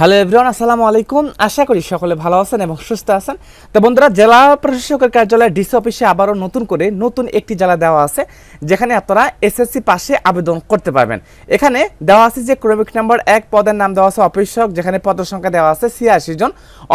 Hello everyone আসসালামু আলাইকুম। আশা করি সকলে ভালো আছেন এবং সুস্থ আছেন। তো বন্ধুরা, জেলা প্রশাসকের কার্যালয় ডিসি অফিসে আবারও নতুন করে নতুন একটি জেলা দেওয়া আছে, যেখানে আপনারা এসএসসি পাশে আবেদন করতে পারবেন। এখানে দেওয়া আছে যে ক্রমিক নাম্বার এক পদের নাম দেওয়া আছে অফিসক, যেখানে পদের সংখ্যা দেওয়া আছে ছিয়াশি জন।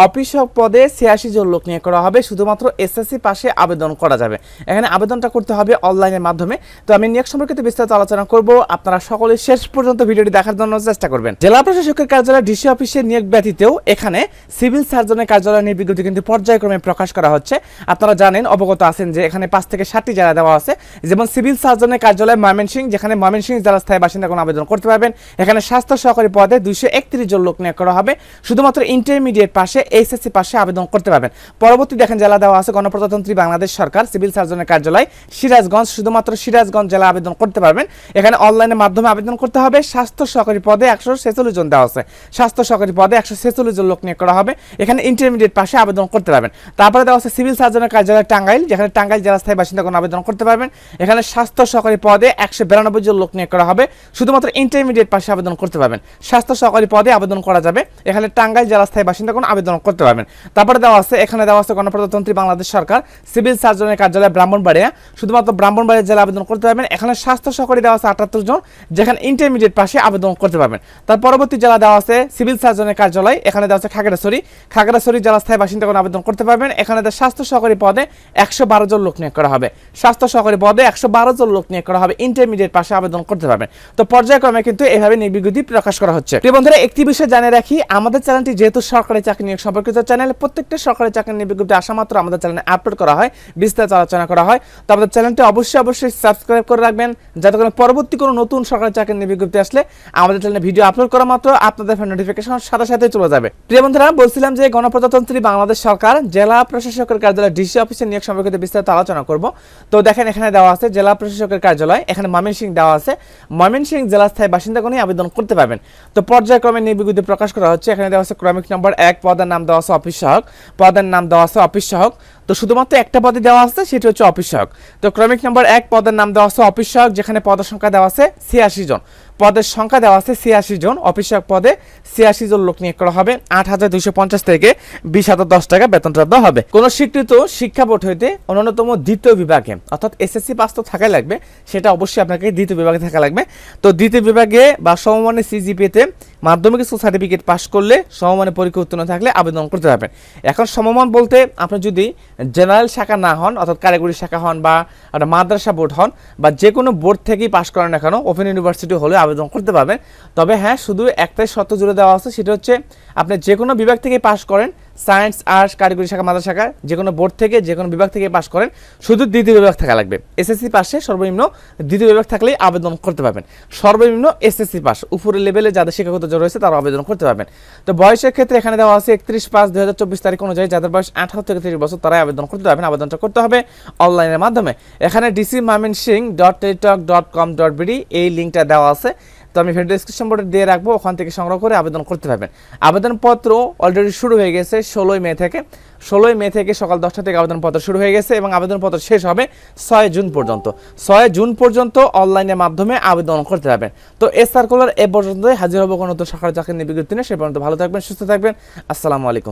অফিসক পদে ছিয়াশি জন লোক নিয়ে করা হবে, শুধুমাত্র এসএসসি পাশে আবেদন করা যাবে। এখানে আবেদনটা করতে হবে অনলাইনের মাধ্যমে। তো আমি নিয়োগ সম্পর্কিত বিস্তারিত আলোচনা করব। আপনারা সকলে শেষ পর্যন্ত ভিডিওটি দেখার জন্য চেষ্টা করবেন। জেলা প্রশাসকের কার্যালয় ডিসি অফিসের নিয়োগ ব্যতীতেও এখানে সিভিল সার্জনের কার্যালয় নিয়োগ বিজ্ঞপ্তি কিন্তু পর্যায়ক্রমে প্রকাশ করা হচ্ছে। আপনারা জানেন, অবগত আছেন যে এখানে পাঁচ থেকে সাতটি জেলা দেওয়া আছে, যেমন সিভিল সার্জনের কার্যালয় ময়মনসিংহ, যেখানে ময়মনসিংহ জেলা স্থায়ী বাসিন্দা কোনো আবেদন করতে পারবেন। এখানে স্বাস্থ্য সহকারী পদে দুইশো একত্রিশ জন লোক নিয়োগ করা হবে। শুধুমাত্র ইন্টারমিডিয়েট পাশে, এইচএসসি পাশে আবেদন করতে পারবেন। পরবর্তী দেখেন জেলা দেওয়া আছে, গণপ্রজাতন্ত্রী বাংলাদেশ সরকার, সিভিল সার্জনের কার্যালয়, সিরাজগঞ্জ। শুধুমাত্র সিরাজগঞ্জ জেলা আবেদন করতে পারবেন। এখানে অনলাইনের মাধ্যমে আবেদন করতে হবে। স্বাস্থ্য সহকারী পদে একশো ছেচল্লিশ জন দেওয়া আছে। স্বাস্থ্য সহকারী পদে একশো ছেচল্লিশ জন লোক নিয়োগ করা হবে। এখানে ইন্টারমিডিয়েট পাশে আবেদন করতে পারবেন। তারপরে দেওয়া আছে সিভিল সার্জনের কার্যালয় টাঙ্গাইল, যেখানে টাঙ্গাইল জেলা স্থায়ী বাসিন্দা কোনো আবেদন করতে পারবেন। এখানে স্বাস্থ্য সহকারী পদে একশো বিরানব্বই জন লোক নিয়োগ করা হবে। শুধুমাত্র ইন্টারমিডিয়েট পাশে আবেদন করতে পারবেন। স্বাস্থ্য সহকারী পদে আবেদন করা যাবে। এখানে টাঙ্গাইল জেলা স্থায়ী বাসিন্দা কোনো আবেদন করতে পারবেন। তারপরে দেওয়া আছে, এখানে দেওয়া আছে গণপ্রজাতন্ত্রী বাংলাদেশ সরকার সিভিল সার্জনের কার্যালয় ব্রাহ্মণবাড়িয়া। শুধুমাত্র ব্রাহ্মণবাড়িয়া জেলা আবেদন করতে পারবেন। এখানে স্বাস্থ্য সহকারী দেওয়া আছে আটাত্তর জন, যেখানে ইন্টারমিডিয়েট পাশে আবেদন করতে পারবেন। তার পরবর্তী জেলা দেওয়া আছে সিভিল সার্জনের কার্যালয়, এখানে দেওয়া আছে খাগড়াছড়ি। খাগড়াছড়ি জেলা স্থায়ী বাসিন্দা আবেদন করতে পারবেন। এখানে স্বাস্থ্য সহকারী পদে একশো বারো জন লোক নিয়োগ করা হবে। স্বাস্থ্য সহকারী পদে একশো বারো জন লোক নিয়োগ করা হবে। ইন্টারমিডিয়েট পাশে আবেদন করতে পারবেন। তো পর্যায়ক্রমে কিন্তু এভাবে বিজ্ঞপ্তি প্রকাশ করা হচ্ছে। বন্ধুরা, একটি বিষয় জানিয়ে রাখি, আমাদের চ্যানেলটি যেহেতু সরকারি চাকরি নিয়োগ সম্পর্কিত চ্যানেল, প্রত্যেকটা সরকারি চাকরি বিজ্ঞপ্তি আসা মাত্র আমাদের চ্যানেলে আপলোড করা হয়, বিস্তারিত আলোচনা করা হয়। তো আমাদের চ্যানেলটি অবশ্যই অবশ্যই সাবস্ক্রাইব করে রাখবেন, যাতে করে পরবর্তী কোনো নতুন সরকারি চাকরি বিজ্ঞপ্তি আসলে আমাদের চ্যানেলে ভিডিও আপলোড করা মাত্র, আপনাদের নোটিফিকেশন সাথে সাথে চলে যাবে। প্রিয় বন্ধুরা, বলছিলাম যে গণপ্রজাতন্ত্রী বাংলাদেশ সরকার জেলা প্রশাসকের কার্যালয় ডিসি অফিসের নিয়োগ সম্পর্কিত বিস্তারিত আলোচনা করব। তো দেখেন, এখানে দেওয়া আছে, জেলা প্রশাসকের কার্যালয়, এখানে ময়মনসিং দেওয়া আছে। ময়মনসিং জেলা স্থায়ী বাসিন্দাগণই আবেদন করতে পারবেন। তো পর্যায়ক্রমে বিজ্ঞপ্তি প্রকাশ করা হচ্ছে, এখানে দেওয়া আছে, ক্রমিক নম্বর এক, পদের নাম দেওয়া আছে অফিস সহক পদের নাম দেওয়া আছে অফিস সহক তো শুধুমাত্র একটা পদে দেওয়া আছে, সেটা হচ্ছে অফিস সহক তো ক্রমিক নম্বর এক পদের নাম দেওয়া আছে অফিস সহক যেখানে পদের সংখ্যা দেওয়া আছে ছিয়াশি জন। পদের সংখ্যা দেওয়া আছে ছিয়াশি জন অফিস সহক পদে ছিয়াশি জন লোক নিয়োগ করা হবে। আট হাজার দুইশো পঞ্চাশ থেকে বিশ হাজার দশ টাকা বেতনটা দেওয়া হবে। কোন স্বীকৃত শিক্ষা বোর্ড হইতে অন্যতম দ্বিতীয় বিভাগে, অর্থাৎ এসএসসি পাস তো থাকাই লাগবে, সেটা অবশ্যই আপনাকে দ্বিতীয় বিভাগে থাকা লাগবে। তো দ্বিতীয় বিভাগে বা সমমানের সিজিপিতে মাধ্যমিক স্কুল সার্টিফিকেট পাস করলে সমমানের পরীক্ষা উত্তীর্ণ থাকলে আবেদন করতে পারবেন এখন সমমান বলতে আপনি যদি জেনারেল শাখা না হন, অর্থাৎ কারিগরি শাখা হন বা একটা মাদ্রাসা বোর্ড হন বা যে কোনো বোর্ড থেকেই পাশ করেন না কেন, ওপেন ইউনিভার্সিটি হলে আবেদন করতে পারবেন। তবে হ্যাঁ শুধু একটাই শর্ত জুড়ে দেওয়া আছে, সেটা হচ্ছে আপনি যে কোনো বিভাগ থেকে পাশ করেন সায়েন্স, আর্টস, কারিগরি শাখা, মাদ্রাসা শাখা যে কোনো বোর্ড থেকে যে কোনো বিভাগ থেকে পাস করেন, শুধু দ্বিতীয় বিভাগ থাকা লাগবে। এসএসসি পাশে সর্বনিম্ন দ্বিতীয় বিভাগ থাকলেই আবেদন করতে পারবেন। সর্বনিম্ন এসএসসি পাস উপরের লেভেলে যাদের শিক্ষাগত জোর রয়েছে তারা আবেদন করতে পারবেন। তো বয়সের ক্ষেত্রে এখানে দেওয়া আছে একত্রিশ পাঁচ দুই হাজার চব্বিশ তারিখ অনুযায়ী যাদের বয়স আঠারো থেকে তিরিশ বছর তারাই আবেদন করতে পারবেন, আবেদনটা করতে হবে অনলাইনের মাধ্যমে। এখানে ডিসি মামিন Singh dot Teletalk dot com dot BD এই লিঙ্কটা দেওয়া আছে। তো আমি ভিডিও ডিসক্রিপশন বোর্ডে দিয়ে রাখব, ওখান থেকে সংগ্রহ করে আবেদন করতে পারবেন। আবেদনপত্র অলরেডি শুরু হয়ে গেছে ষোলোই মে থেকে। ষোলোই মে থেকে সকাল দশটা থেকে আবেদনপত্র শুরু হয়ে গেছে এবং আবেদনপত্র শেষ হবে ছয় জুন পর্যন্ত। ছয় জুন পর্যন্ত অনলাইনের মাধ্যমে আবেদন করতে পারবেন। তো এ সার্কুলার এ পর্যন্তই। হাজির হব কোনো তো সরকারি চাকরি নিয়ে নিয়ে। সে পর্যন্ত ভালো থাকবেন, সুস্থ থাকবেন। আসসালামু আলাইকুম।